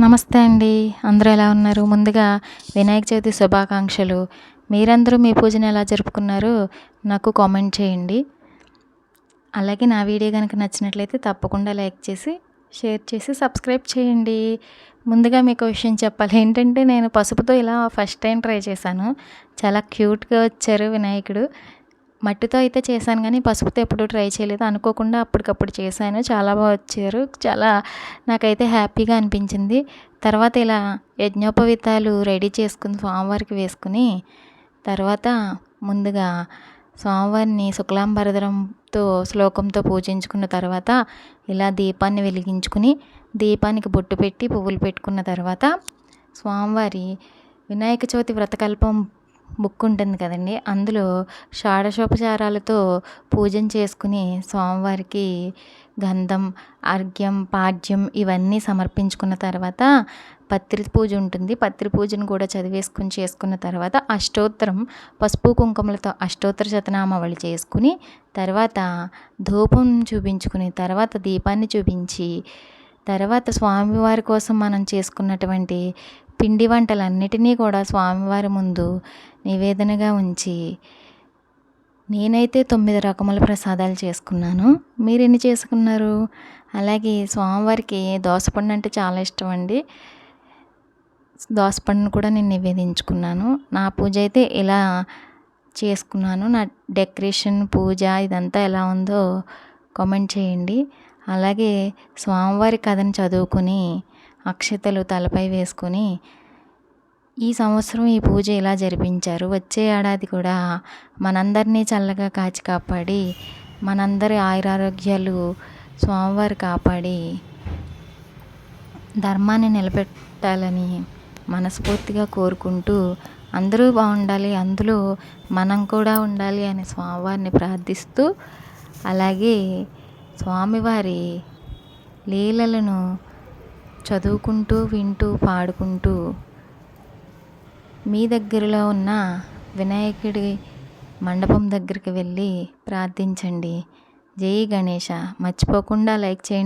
నమస్తే అండి. అందరూ ఎలా ఉన్నారు? ముందుగా వినాయక చవితి శుభాకాంక్షలు. మీరందరూ మీ పూజను ఎలా జరుపుకున్నారో నాకు కామెంట్ చేయండి. అలాగే నా వీడియో కనుక నచ్చినట్లయితే తప్పకుండా లైక్ చేసి షేర్ చేసి సబ్స్క్రైబ్ చేయండి. ముందుగా మీకు విషయం చెప్పాలి. ఏంటంటే నేను పసుపుతో ఇలా ఫస్ట్ టైం ట్రై చేశాను. చాలా క్యూట్గా వచ్చారు వినాయకుడు. మట్టితో అయితే చేశాను కానీ పసుపుతో ఎప్పుడు ట్రై చేయలేదు. అనుకోకుండా అప్పటికప్పుడు చేశాను. చాలా బాగా వచ్చారు. చాలా నాకైతే హ్యాపీగా అనిపించింది. తర్వాత ఇలా యజ్ఞోపవితాలు రెడీ చేసుకుని స్వామివారికి వేసుకుని తర్వాత ముందుగా స్వామివారిని శుక్లాంబరధరంతో శ్లోకంతో పూజించుకున్న తర్వాత ఇలా దీపాన్ని వెలిగించుకుని దీపానికి బొట్టు పెట్టి పువ్వులు పెట్టుకున్న తర్వాత స్వామివారి వినాయక చవితి వ్రతకల్పం బుక్ ఉంటుంది కదండి. అందులో షాడశోపచారాలతో పూజం చేసుకుని స్వామివారికి గంధం అర్ఘ్యం పాడ్యం ఇవన్నీ సమర్పించుకున్న తర్వాత పత్రి పూజ ఉంటుంది. పత్రి పూజను కూడా చదివేసుకుని చేసుకున్న తర్వాత అష్టోత్తరం పసుపు కుంకుమలతో అష్టోత్తర శతనామావళి చేసుకుని తర్వాత ధూపం చూపించుకుని తర్వాత దీపాన్ని చూపించి తర్వాత స్వామివారి కోసం మనం చేసుకున్నటువంటి పిండి వంటలన్నిటినీ కూడా స్వామివారి ముందు నివేదనగా ఉంచి నేనైతే తొమ్మిది రకముల ప్రసాదాలు చేసుకున్నాను. మీరు ఎన్ని చేసుకున్నారు? అలాగే స్వామివారికి దోసపండు అంటే చాలా ఇష్టం అండి దోసపండును కూడా నేను నివేదించుకున్నాను. నా పూజ అయితే ఇలా చేసుకున్నాను నా డెకరేషన్ పూజ ఇదంతా ఎలా ఉందో కామెంట్ చేయండి. అలాగే స్వామివారి కథను చదువుకుని అక్షతలు తలపై వేసుకొని ఈ సంవత్సరం ఈ పూజ ఇలా జరిపించారు. వచ్చే ఏడాది కూడా మనందరినీ చల్లగా కాచి కాపాడి మనందరి ఆయురారోగ్యాలు స్వామివారు కాపాడి ధర్మాన్ని నిలబెట్టాలని మనస్ఫూర్తిగా కోరుకుంటూ అందరూ బాగుండాలి అందులో మనం కూడా ఉండాలి అని స్వామివారిని ప్రార్థిస్తూ అలాగే స్వామివారి లీలలను చదువుకుంటూ వింటూ పాడుకుంటూ మీ దగ్గరలో ఉన్న వినాయకుడి మండపం దగ్గరికి వెళ్ళి ప్రార్థించండి. జై గణేష. మర్చిపోకుండా లైక్ చేయండి.